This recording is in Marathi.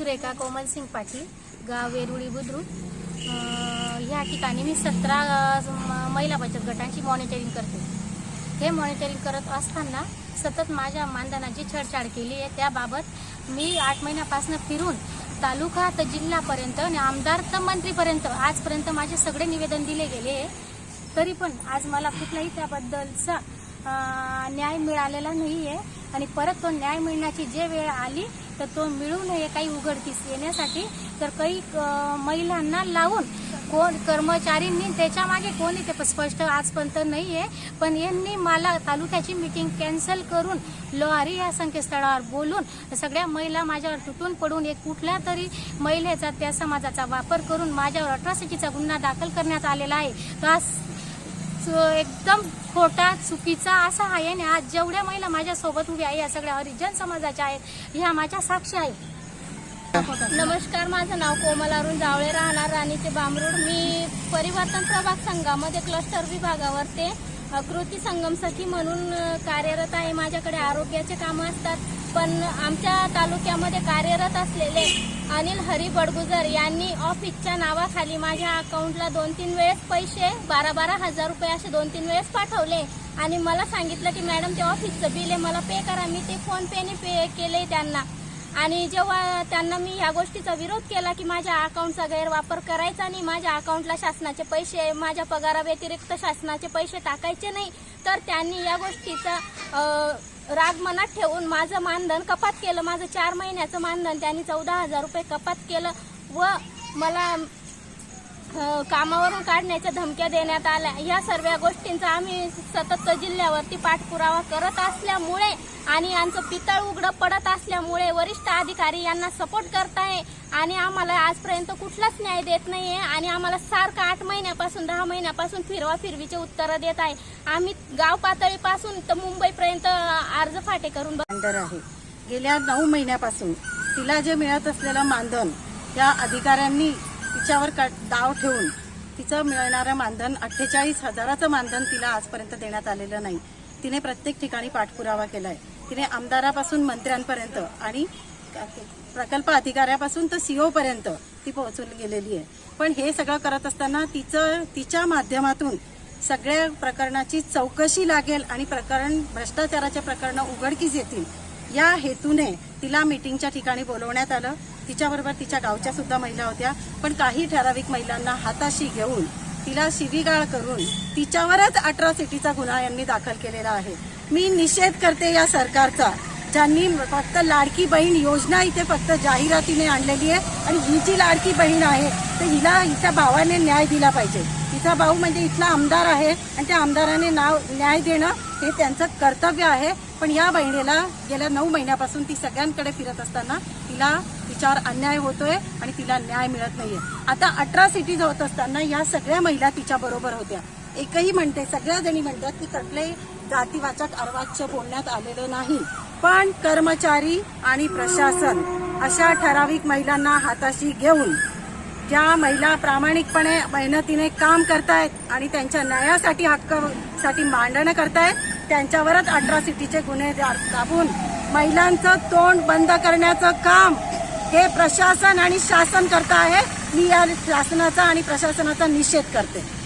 सुरेखा कोमल सिंग पाटील गाव वेरुळी बुद्रुक. ह्या ठिकाणी मी सतरा महिला बचत गटांची मॉनिटरिंग करते. हे मॉनिटरिंग करत असताना सतत माझ्या मानधनाची छेडछाड केली आहे. त्याबाबत मी आठ महिन्यापासून फिरून तालुका तर जिल्हापर्यंत आणि आमदार तर मंत्रीपर्यंत आजपर्यंत माझे सगळे निवेदन दिले गेले तरी पण आज मला कुठलाही त्याबद्दलचा न्याय मिळालेला नाही आहे आणि परत तो न्याय मिळण्याची जे वेळ आली तर तो मिळू नये काही उघडकीस येण्यासाठी. तर काही महिलांना लावून कोण कर्मचारींनी त्याच्यामागे कोणी ते स्पष्ट आजपर्यंत नाही आहे पण यांनी मला तालुक्याची मीटिंग कॅन्सल करून लोहारी या संकेतस्थळावर बोलून सगळ्या महिला माझ्यावर तुटून पडून एक कुठल्या तरी महिलेचा त्या समाजाचा वापर करून माझ्यावर अट्रॉसिटीचा गुन्हा दाखल करण्यात आलेला आहे. तो आज एकदम खोटा चुकीचा असा आहे आणि आज जेवढ्या महिला माझ्यासोबत उभ्या आहे या सगळ्या हरिजन समाजाच्या आहेत ह्या माझ्या साक्षी आहेत. नमस्कार माझं नाव कोमल अरुण जावळे राहणार राणीचे बामरूड मी परिवर्तन प्रभाग संघामध्ये क्लस्टर विभागावर ते कृती संगम सखी म्हणून कार्यरत आहे. माझ्याकडे आरोग्याचे कामं असतात पण आमच्या तालुक्यामध्ये कार्यरत असलेले अनिल हरी बडगुजर यांनी ऑफिसच्या नावाखाली माझ्या अकाउंटला दोन तीन वेळेस पैसे बारा बारा हजार रुपये असे दोन तीन वेळेस पाठवले. आणि मला सांगितलं की मॅडम ते ऑफिसचं बिल आहे. मला पे करा. मी ते फोन पेने पे केले त्यांना. आणि जेव्हा त्यांना मी या गोष्टीचा विरोध केला की माझ्या अकाउंटचा गैरवापर करायचा नाही माझ्या अकाउंटला शासनाचे पैसे माझ्या पगाराव्यतिरिक्त शासनाचे पैसे टाकायचे नाही तर त्यांनी या गोष्टीचा राग मनात ठेवून माझं मानधन कपात केलं. माझं चार महिन्याचं मानधन त्यांनी चौदा हजार रुपये कपात केलं व मला कामावरून काढण्याच्या धमक्या देण्यात आल्या. या सर्व गोष्टींचा आम्ही सतत जिल्ह्यावरती पाठपुरावा करत असल्यामुळे आणि यांचं पितळ उघडं पडत असल्यामुळे वरिष्ठ अधिकारी यांना सपोर्ट करताय आणि आम्हाला आजपर्यंत कुठलाच न्याय देत नाहीये आणि आम्हाला सारखं आठ महिन्यापासून दहा महिन्यापासून फिरवा फिरवीचे उत्तरं देत आहे. आम्ही गाव पातळीपासून तर मुंबईपर्यंत अर्ज फाटे करून बंदर आहे. गेल्या नऊ महिन्यापासून तिला जे मिळत असलेलं मानधन त्या अधिकाऱ्यांनी तिच्यावर का- दाव ठेवून तिचं मिळणारं मानधन अठ्ठेचाळीस हजाराचं मानधन तिला आजपर्यंत देण्यात आलेलं नाही. तिने प्रत्येक ठिकाणी पाठपुरावा केलाय. तिने आमदारापासून मंत्र्यांपर्यंत आणि प्रकल्प अधिकाऱ्यापासून तर सीओ पर्यंत ती पोहोचून गेलेली आहे. पण हे सगळं करत असताना तिचं तिच्या माध्यमातून सगळ्या प्रकरणाची चौकशी लागेल आणि प्रकरण भ्रष्टाचाराच्या प्रकरणं उघडकीस येतील. या हेतूने तिला मीटिंगच्या ठिकाणी बोलवण्यात आलं. तिच्याबरोबर तिच्या गावच्या सुद्धा महिला होत्या. पण काही ठराविक महिलांना हाताशी घेऊन तिला शिवीगाळ करून तिच्यावरच अट्रॉसिटीचा गुन्हा यांनी दाखल केलेला आहे. मी निषेध करते या सरकारचा ज्यांनी फक्त लाडकी बहीण योजना इथे फक्त जाहिरातीने आणलेली आहे आणि ही जी लाडकी बहीण आहे तर हिला हिच्या भावाने न्याय दिला पाहिजे. तिचा भाऊ म्हणजे इथला आमदार आहे आणि त्या आमदाराने नाव न्याय देणं हे त्यांचं कर्तव्य आहे. पण या बहिणीला गेल्या नऊ महिन्यापासून ती सगळ्यांकडे फिरत असताना तिला तिच्यावर अन्याय होतोय आणि तिला न्याय मिळत नाहीये. आता अठरा सिटीज होत असताना या सगळ्या महिला तिच्या बरोबर होत्या. एकही म्हणते सगळ्या जणी म्हणतात की कुठलेही जातीवाचक अर्वाच्य बोलण्यात आलेलं नाही. पण कर्मचारी आणि प्रशासन अशा ठराविक महिलांना हाताशी घेऊन ज्या महिला प्रामाणिकपणे मेहनतीने काम करतायत आणि त्यांच्या न्यायासाठी हक्कासाठी मांडणं करतायत त्यांच्यावरच अट्रॉसिटीचे गुन्हे दाबून महिलांचं तोंड बंद करण्याचं काम हे प्रशासन आणि शासन करता आहे. मी या शासनाचा आणि प्रशासनाचा निषेध करते.